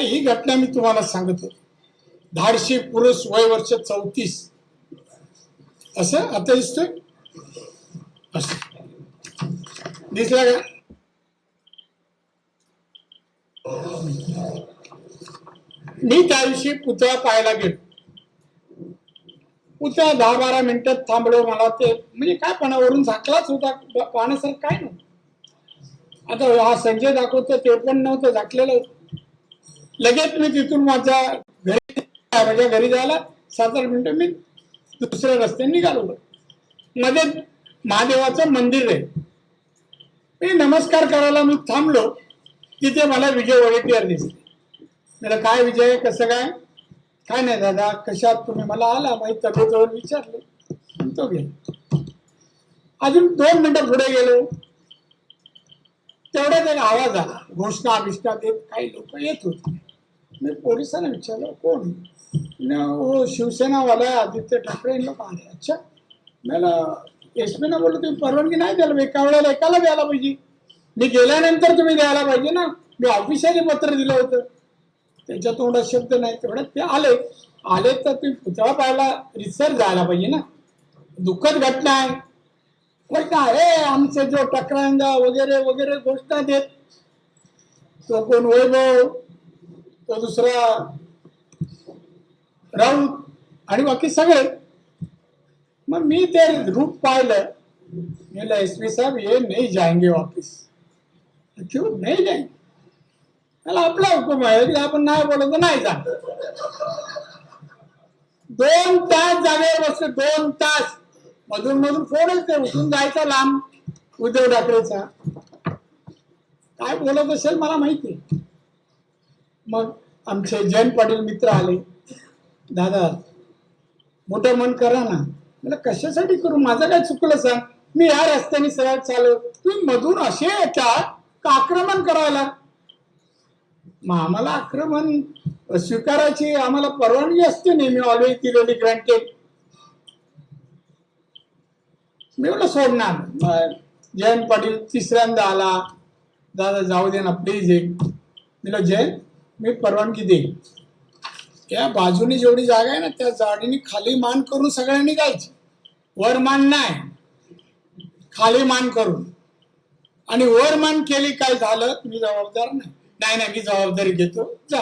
ही घटना मी तुम्हाला सांगतो. धाडशी पुरुष वय वर्ष चौतीस. असं आता दिसतोय? दिसला का? मी त्या दिवशी पुतळा पाहायला गेलो. पुतळा दहा बारा मिनिटात थांबलो मला ते म्हणजे काय पणावरून झाकलाच होता पाहण्यासारखं काय नव्हतं. आता हा संजय दाखवतो ते पण नव्हतं झाकलेलं होतं. लगेच मी तिथून माझ्या घरी माझ्या घरी जायला सात आठ मिनिटं मी दुसऱ्या रस्त्याने निघालो. मध्ये महादेवाचं मंदिर आहे. मी नमस्कार करायला मी थांबलो. तिथे मला विजय वडेट्टीवार दिसले. मला काय विजय कसं काय? काय नाही दादा कशात तुम्ही? मला आला माहीत तब्येतीवर विचारलं. तो गेलो अजून दोन मिनिटं पुढे गेलो. तेवढ्या त्याने आवाज आला. घोषणा अभिष्ठा देत काही लोक येत होते. मी पोलिसांना विचारलं कोण? न, हो शिवसेनावाला आहे, आदित्य ठाकरे लोक आले. अच्छा. मला एस पीनं बोललो तुम्ही परवानगी नाही द्यायला एका वेळेला एकाला द्यायला पाहिजे. मी गेल्यानंतर तुम्ही द्यायला पाहिजे ना. मी ऑफिशियली पत्र दिलं होतं. त्यांच्या तोंडात शब्द नाही. तेवढ्यात ते आले. आले तर तुम्ही पुतळा पाहायला रिसर्च जायला पाहिजे ना. दुःखद घटना आहे. पण हे आमचे जो टकरांगा वगैरे वगैरे घोषणा देत तो कोण वैभव तो दुसरा राऊत आणि बाकी सगळे. मग मी ते रूप पाहिलं. म्हणलं एस पी साहेब ये नाही जाएंगे वापिस. क्यों? नाही जाएंगे त्याला आपला हुकुम आहे. आपण नाही बोलत तर नाही जा दोन तास जागेवर बसले. दोन तास. अजून मधून फोनच ते उठून जायचा लांब उद्धव ठाकरेचा. काय बोलत असेल मला माहिती मग आमचे जयंत पाटील मित्र आले. दादा मोठं मन करा ना. मला कशासाठी करू? माझं काय चुकलं सांग. मी या रस्त्याने सरळ चालू तुम्ही मधून असे येतात का आक्रमण करायला? मग आम्हाला आक्रमण स्वीकारायची आम्हाला परवानगी असते नेहमी ऑलवेज दिलेली ग्रँटेड मी म्हटलं सोडणार जयंत पाटील तिसऱ्यांदा आला. दादा जाऊ दे ना प्लीज एक. मी जयंत मी परवानगी देईन या बाजूने जेवढी जागा आहे ना त्या जाडीने खाली मान करून सगळ्यांनी जायची वर मान नाही. खाली मान करून. आणि वर मान केली काय झालं? तुम्ही जबाबदार नाही. नाही नाही मी जबाबदारी घेतो. जा.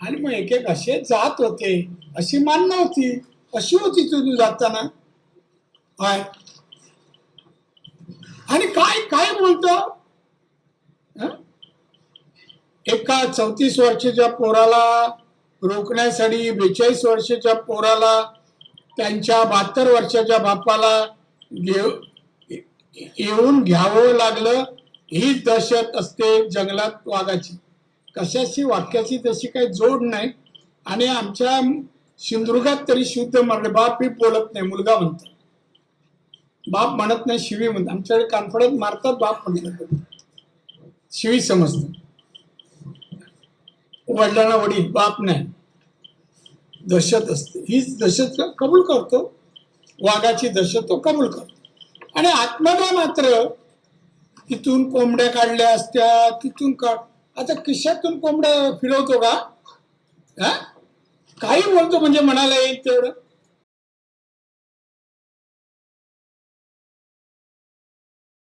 आणि मग एक एक असे जात होते. अशी मान नव्हती. अशी होती तुम्ही जाताना. काय? आणि काय काय बोलत? एका चौतीस वर्षाच्या पोराला रोखण्यासाठी बेचाळीस वर्षाच्या पोराला त्यांच्या बहात्तर वर्षाच्या बापाला घेऊ येऊन घ्यावं लागलं ही दहशत असते जंगलात वाघाची. कशाची वाक्याची तशी काही जोड नाही. आणि आमच्या सिंधुदुर्गात तरी शुद्ध मरले बाप ही बोलत नाही मुलगा म्हणतो. बाप म्हणत नाही शिवी म्हणत. आमच्याकडे कानफडत मारतात बाप म्हणतात शिवी समजतं. वडिलांना वडील बाप नाही. दहशत असते. हीच दहशत कबूल करतो. वाघाची दहशत तो कबूल करतो. आणि आत्मदा मात्र तिथून कोंबड्या काढल्या असत्या तिथून काढ आता किश्यातून कोंबड्या फिरवतो का? हा? काही बोलतो म्हणजे म्हणाला येईल तेवढं.